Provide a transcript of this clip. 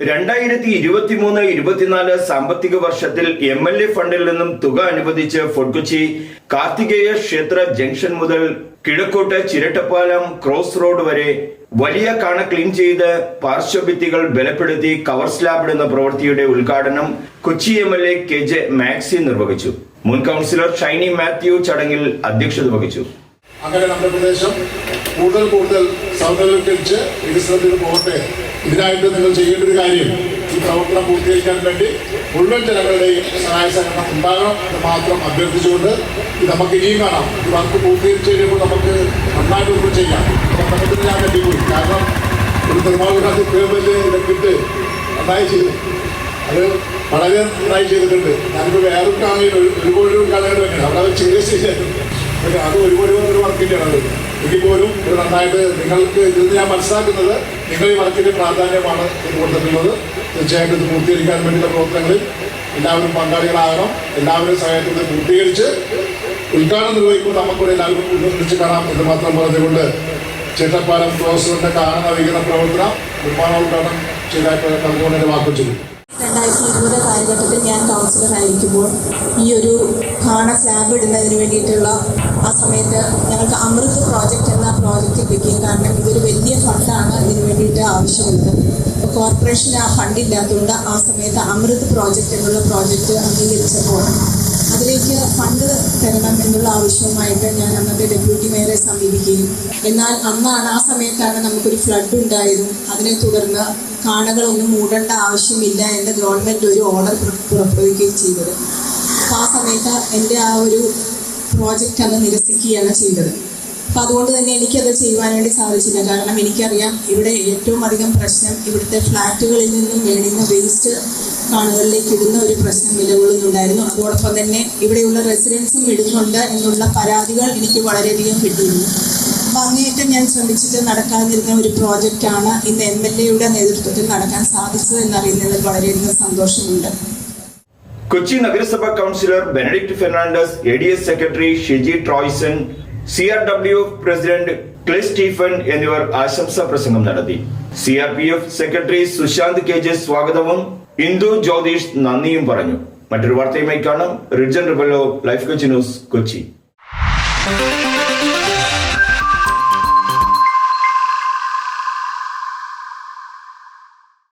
രണ്ടായിരത്തി ഇരുപത്തിമൂന്ന് ഇരുപത്തിനാല് സാമ്പത്തിക വർഷത്തിൽ എം എൽ എ ഫണ്ടിൽ നിന്നും തുക അനുവദിച്ച് ഫോർട്ട് കാർത്തികേയ ക്ഷേത്ര ജംഗ്ഷൻ മുതൽ കിഴക്കോട്ട് ചിരട്ടപ്പാലം ക്രോസ് റോഡ് വരെ വലിയ കാണ ക്ലീൻ ചെയ്ത് പാർശ്വഭിത്തികൾ ബലപ്പെടുത്തി കവർ സ്ലാബ് ഇടുന്ന പ്രവൃത്തിയുടെ ഉദ്ഘാടനം Kochi M L A K J Maxi നിർവഹിച്ചു. മുൻ കൗൺസിലർ ഷൈനി മാത്യു ചടങ്ങിൽ അധ്യക്ഷത വഹിച്ചു. അങ്ങനെ നമ്മുടെ പ്രദേശം കൂടുതൽ കൂടുതൽ സൗന്ദര്യവൽക്കരിച്ച് വികസനത്തിന് പോകട്ടെ. ഇതിനായിട്ട് നിങ്ങൾ ചെയ്യേണ്ട ഒരു കാര്യം ഈ പ്രവർത്തനം പൂർത്തീകരിക്കാൻ വേണ്ടി മുഴുവൻ ജനങ്ങളുടെയും സഹായ സഹകരണം ഉണ്ടാകണം എന്ന് മാത്രം അഭ്യർത്ഥിച്ചുകൊണ്ട് ഇത് നമുക്ക് ഇനിയും കാണാം. ഈ വർക്ക് പൂർത്തീകരിച്ച് കഴിയുമ്പോൾ നമുക്ക് നന്നായിട്ട് ഒന്നും ചെയ്യാം. പ്രവർത്തനത്തിന് ഞാൻ പറ്റിപ്പോയി കാരണം ഒരു നിർമ്മാണത്തിൽ പേമെന്റ് ഇടക്കിട്ട് നന്നായി ചെയ്തു. അത് വളരെ നന്നായി ചെയ്തിട്ടുണ്ട്. ഞാനിപ്പോൾ വേറൊരു കാണുകയും ഒരു കോടി രൂപ വേണ്ടിയാണ് അവിടെ ചെറിയ ശരിയായിരുന്നു അത് ഒരു കോടി രൂപ ഒരു വർക്കിന്റെയാണ് അത് എങ്കിൽ പോലും ഇത് നന്നായിട്ട് നിങ്ങൾക്ക് ഇതിൽ നിന്ന് ഞാൻ മനസ്സിലാക്കുന്നത് നിങ്ങൾ ഈ വർക്കിന്റെ പ്രാധാന്യമാണ് ഇത് കൊടുത്തിട്ടുള്ളത് തീർച്ചയായിട്ടും ഇത് പൂർത്തീകരിക്കാൻ വേണ്ടിയുള്ള പ്രവർത്തനങ്ങളിൽ എല്ലാവരും പങ്കാളികളാകണം. എല്ലാവരും സഹായത്തോടെ പൂർത്തീകരിച്ച് ഉദ്ഘാടനം നിർവഹിക്കുമ്പോൾ നമുക്കിവിടെ എല്ലാവരും ഒന്നിച്ച് കാണാം എന്ന് മാത്രം പറഞ്ഞുകൊണ്ട് ചേട്ടപ്പാലം ക്ലോസറിന്റെ കാരണ വികസന പ്രവർത്തനം നിർമ്മാണോദ്ഘാടനം ചെയ്തായിട്ട് വാക്കു ചെയ്തു രണ്ടായിരത്തി ഇരുപത് കാലഘട്ടത്തിൽ ഞാൻ കൗൺസിലറായിരിക്കുമ്പോൾ ഈ ഒരു കാണ സ്ലാബ് ഇടുന്നതിന് വേണ്ടിയിട്ടുള്ള ആ സമയത്ത് ഞങ്ങൾക്ക് അമൃത് പ്രോജക്റ്റ് എന്ന പ്രോജക്റ്റ് കിട്ടിയത് കാരണം ഇതൊരു വലിയ ഫണ്ടാണ് ഇതിനു വേണ്ടിയിട്ട് ആവശ്യമുള്ളത് കോർപ്പറേഷന് ആ ഫണ്ട് ഇല്ലാത്തതുകൊണ്ട് ആ സമയത്ത് അമൃത് പ്രോജക്റ്റ് എന്നുള്ള പ്രോജക്റ്റ് അംഗീകരിച്ചപ്പോൾ അതിലേക്ക് ഫണ്ട് തരണം എന്നുള്ള ആവശ്യവുമായിട്ട് ഞാൻ അന്നത്തെ ഡെപ്യൂട്ടി മേയറെ സമീപിക്കുകയും. എന്നാൽ അന്നാണ് ആ സമയത്താണ് നമുക്കൊരു ഫ്ലഡ് ഉണ്ടായതും. അതിനെ തുടർന്ന് കാണകളൊന്നും മൂടേണ്ട ആവശ്യമില്ല എന്ന് ഗവൺമെന്റ് ഒരു ഓർഡർ പുറപ്പെടുവിക്കുകയും ചെയ്തത്. അപ്പോൾ ആ സമയത്ത് എന്റെ ആ ഒരു പ്രോജക്റ്റ് അന്ന് നിരസിക്കുകയാണ് ചെയ്തത്. അപ്പം അതുകൊണ്ട് തന്നെ എനിക്കത് ചെയ്യുവാൻ വേണ്ടി സാധിച്ചില്ല. കാരണം എനിക്കറിയാം ഇവിടെ ഏറ്റവും അധികം പ്രശ്നം ഇവിടുത്തെ ഫ്ലാറ്റുകളിൽ നിന്നും മേളിൽ വേസ്റ്റ് കാണുകളിലേക്ക് ഇടുന്ന ഒരു പ്രശ്നം നിലകൊള്ളുന്നുണ്ടായിരുന്നു. അതോടൊപ്പം തന്നെ ഇവിടെയുള്ള റെസിഡൻസും ഇടുന്നുണ്ട് എന്നുള്ള പരാതികൾ എനിക്ക് വളരെയധികം കിട്ടിയിരുന്നു. അങ്ങേയറ്റം ഞാൻ ശ്രമിച്ചിട്ട് നടക്കാതിരുന്ന ഒരു പ്രോജക്റ്റാണ് ഇന്ന് എം എൽ എയുടെ നേതൃത്വത്തിൽ നടക്കാൻ സാധിച്ചത് എന്നറിയുന്നതിൽ വളരെയധികം സന്തോഷമുണ്ട്. കൊച്ചി നഗരസഭ councillor Benedict Fernandez A D S secretary Shiji Troyson C R W president Cliss Stephen എന്നിവർ ആശംസാ പ്രസംഗം നടത്തി. C R P F secretary Sushanth K J സ്വാഗതവും ഇന്ദു ജ്യോതിഷ് നന്ദിയും പറഞ്ഞു. മറ്റൊരു വാർത്തയുമായി കാണാം. Rijan Rebello life Kochi news Kochi.